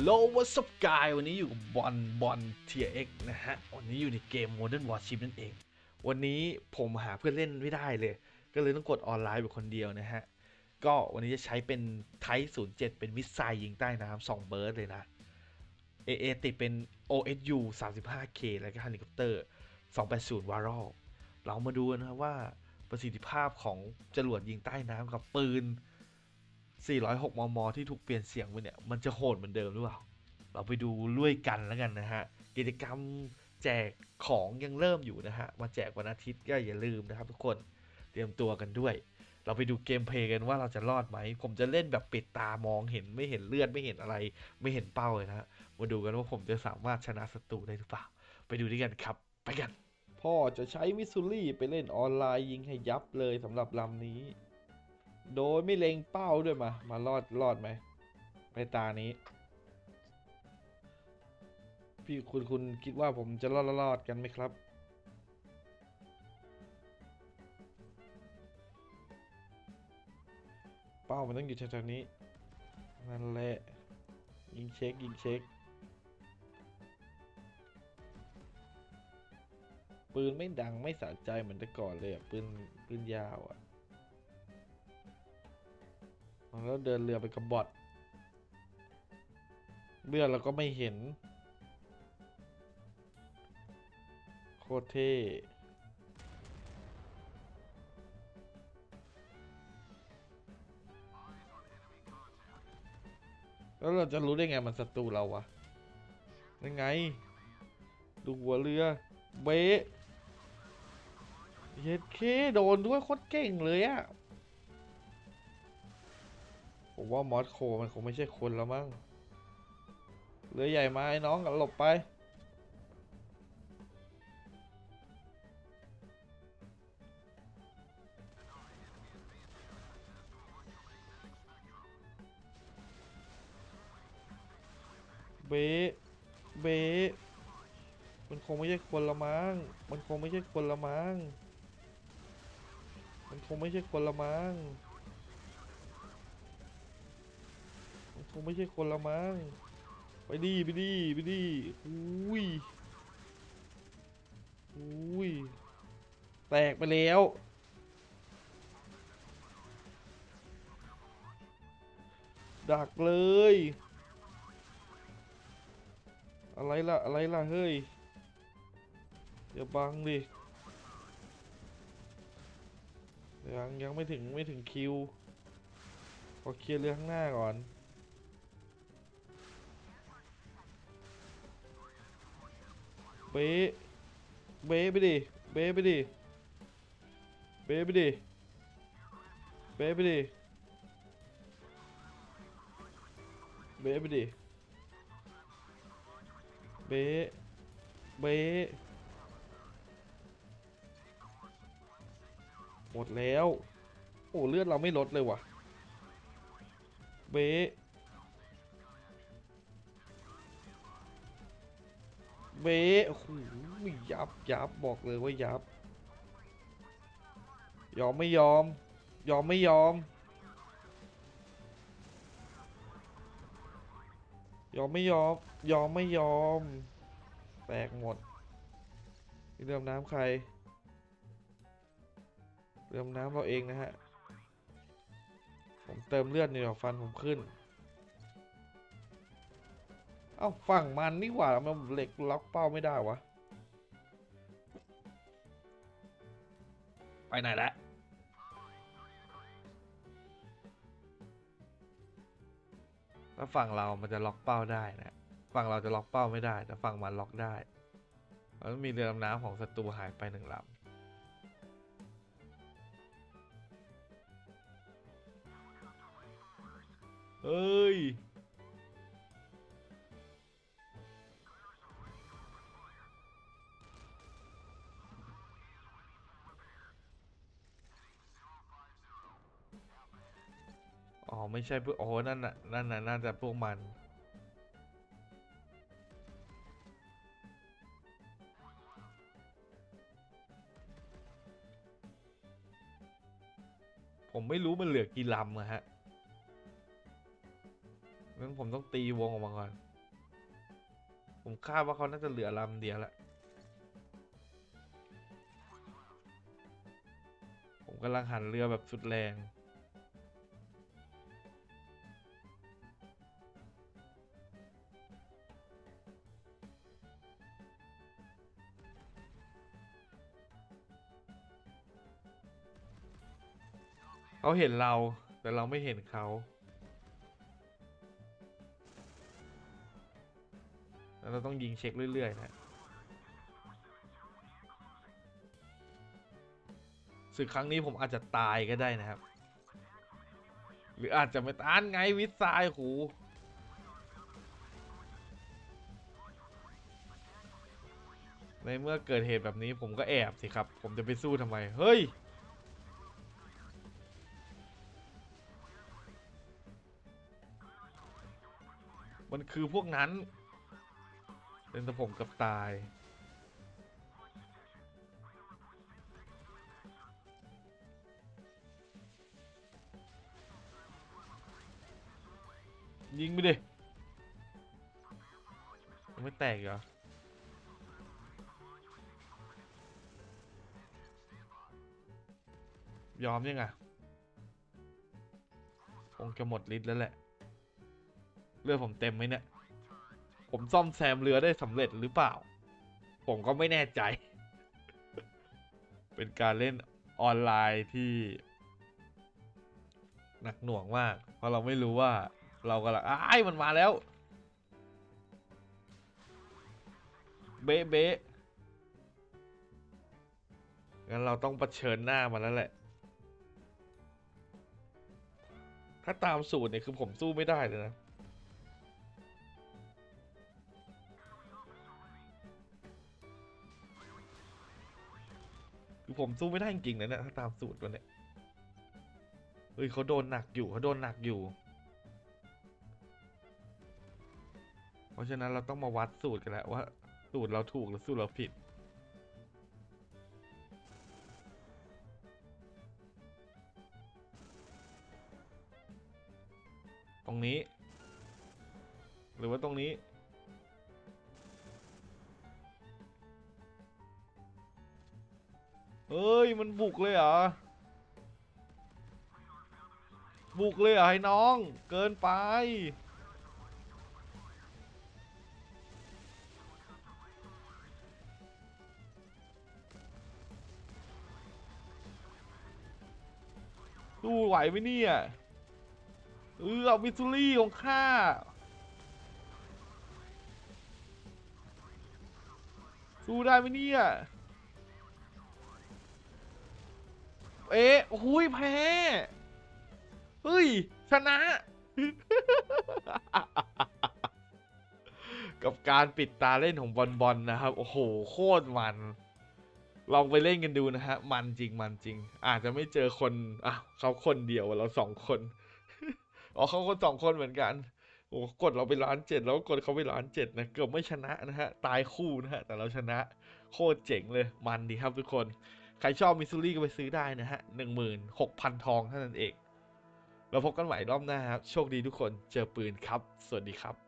โลวัสบกายวันนี้อยู่กับบอลบอลเทียเอ็กนะฮะ วันนี้อยู่ในเกม Modern Warship นั่นเอง วันนี้ผมหาเพื่อนเล่นไม่ได้เลย ก็เลยต้องกดออนไลน์ไปคนเดียวนะฮะ ก็วันนี้จะใช้เป็นไทป์07เป็นมิสไซล์ยิงใต้น้ำสองเบิร์ดเลยนะ AA ติดเป็น OSU 35K แล้วก็ฮันนิคอปเตอร์ 280 วาร์ลเรามาดูนนะครับว่าประสิทธิภาพของจรวดยิงใต้น้ำกับปืน 406 มม ที่ถูกเปลี่ยนเสียงไปเนี่ย มันจะโหดเหมือนเดิมหรือเปล่า เราไปดูลุยกันแล้วกันนะฮะ กิจกรรมแจกของยังเริ่มอยู่นะฮะ มาแจกวันอาทิตย์ก็อย่าลืมนะครับทุกคน เตรียมตัวกันด้วย เราไปดูเกมเพลย์กันว่าเราจะรอดไหม ผมจะเล่นแบบปิดตามองเห็นไม่เห็นเลือดไม่เห็นอะไร ไม่เห็นเป้าเลยนะฮะ มาดูกันว่าผมจะสามารถชนะศัตรูได้หรือเปล่า ไปดูด้วยกันครับ ไปกัน พ่อจะใช้มิสซูรี่ไปเล่นออนไลน์ยิงให้ยับเลยสำหรับลำนี้ โดยไม่เล็งเป้าด้วยมา มารอดรอดไหม ไปตานี้ พี่คุณคุณคิดว่าผมจะรอดรอดกันไหมครับ เป้ามันต้องอยู่แถวๆนี้ นั่นแหละ ยิงเช็ค ยิงเช็ค ปืนไม่ดังไม่สะใจเหมือนแต่ก่อนเลยอะ ปืนปืนยาวอะ แล้วเดินเรือไปกับบอทเรือเราก็ไม่เห็น โคตรเท่แล้วเราจะรู้ได้ไงมันศัตรูเราวะยังไง ดูหัวเรือ เบะเย็ดเคโดนด้วยโคตรเก่งเลยอะ ผมว่ามอสโคมันคงไม่ใช่คนแล้วมั้งเรือใหญ่มาไอ้น้องหลบไป เบะเบะมันคงไม่ใช่คนละมั้ง มันคงไม่ใช่คนละมั้ง มันคงไม่ใช่คนละมั้งมัน งไม่ใช่คนละมั้งไปดีไปดีไปดีอุ้ยอุ้ยแตกไปแล้วดักเลย อะไรล่ะ อะไรล่ะ เฮ้ยอย่าบังดิ ยัง ยังไม่ถึง ไม่ถึงคิว ขอเคลียร์เรื่อข้างหน้าก่อน บ๊เบ๊ไปดิ เบ๊ไปดิ เบ๊ไปดิ เบ๊ไปดิ เบ๊ไปดิ เบ๊เบ๊หมดแล้ว โอ้เลือดเราไม่ลดเลยว่ะ เบ๊ เบะโอ้โหยับยับบอกเลยว่ายับ ยอมไม่ยอม ยอมไม่ยอม ยอมไม่ยอม ยอมไม่ยอม แตกหมดเรือดำน้ำใคร เรือดำน้ำเราเองนะฮะ ผมเติมเลือดในี่หรอฟันผมขึ้น เอ้าฝั่งมันนี่หว่ามันเหล็กล็อกเป้าไม่ได้วะ ไปไหนล้วถ้าฝั่งเรามันจะล็อกเป้าได้นะฝั่งเราจะล็อกเป้าไม่ได้ แต่ฝั่งมันล็อกได้แล้วมีเรือดำน้ำของศัตรูหายไปหนึ่งลำเฮ้ย ไม่ใช่พวกโอ้นั่นน่ะนั่นน่ะน่าจะพวกมัน ผมไม่รู้มันเหลือกี่ลำอะฮะงั้นผมต้องตีวงออกมาก่อน ผมคาดว่าเขาน่าจะเหลือลำเดียวละผมกำลังหันเรือแบบสุดแรง เขาเห็นเรา แต่เราไม่เห็นเขาแล้วเราต้องยิงเช็คเรื่อย ๆ นะศึกครั้งนี้ผมอาจจะตายก็ได้นะครับ หรืออาจจะไม่ตานไงวิทรายหูในเมื่อเกิดเหตุแบบนี้ผมก็แอบสิครับ ผมจะไปสู้ทำไม เฮ้ย คือพวกนั้น เป็นต่ผมกับตาย ยิงไปดิยังไม่แตกเหรอยอมยังอะคงจะหมดฤทธิ์แล้วแหละ เรือผมเต็มไหมเนี่ย ผมซ่อมแซมเรือได้สำเร็จหรือเปล่า ผมก็ไม่แน่ใจ เป็นการเล่นออนไลน์ที่ หนักหน่วงมาก เพราะเราไม่รู้ว่า เรากำลังอ้ายมันมาแล้ว เบ๊ะเบ๊ะงั้นเราต้องเผชิญหน้ามันแล้วแหละ ถ้าตามสูตรเนี่ยคือผมสู้ไม่ได้เลยนะ ผมสู้ไม่ได้จริงๆนะเนี่ยถ้าตามสูตรมันเนี่ยเฮ้ยเขาโดนหนักอยู่เขาโดนหนักอยู่ เพราะฉะนั้นเราต้องมาวัดสูตรกันแล้วว่า สูตรเราถูกหรือสูตรเราผิด ตรงนี้ หรือว่าตรงนี้ เฮ้ยมันบุกเลยเหรอ บุกเลยเหรอให้น้อง เกินไป สู้ไหวไหมเนี่ย เออเอามิสซูรี่ของข้าสู้ได้ไหมเนี่ย เอ๊ะหุยแพ้ เฮ้ย ชนะ กับการปิดตาเล่นของบอลบอลนะครับ โอ้โห โคตรมัน ลองไปเล่นกันดูนะฮะ มันจริงมันจริง อาจจะไม่เจอคนอะเขาคนเดียวเราสองคน อ๋อเขาคนสองคนเหมือนกันโอ้กดเราไปล้านเจ็ดแล้วก็กดเขาไปล้านเจ็ดนะเกือบไม่ชนะนะฮะ ตายคู่นะฮะ แต่เราชนะ โคตรเจ๋งเลย มันดีครับทุกคน ใครชอบมิสซูรี่ก็ไปซื้อได้นะฮะหนึ่งหมื่นหกพันทองเท่านั้นเอง เราพบกันใหม่รอบหน้าครับ โชคดีทุกคน เจอปืนครับ สวัสดีครับ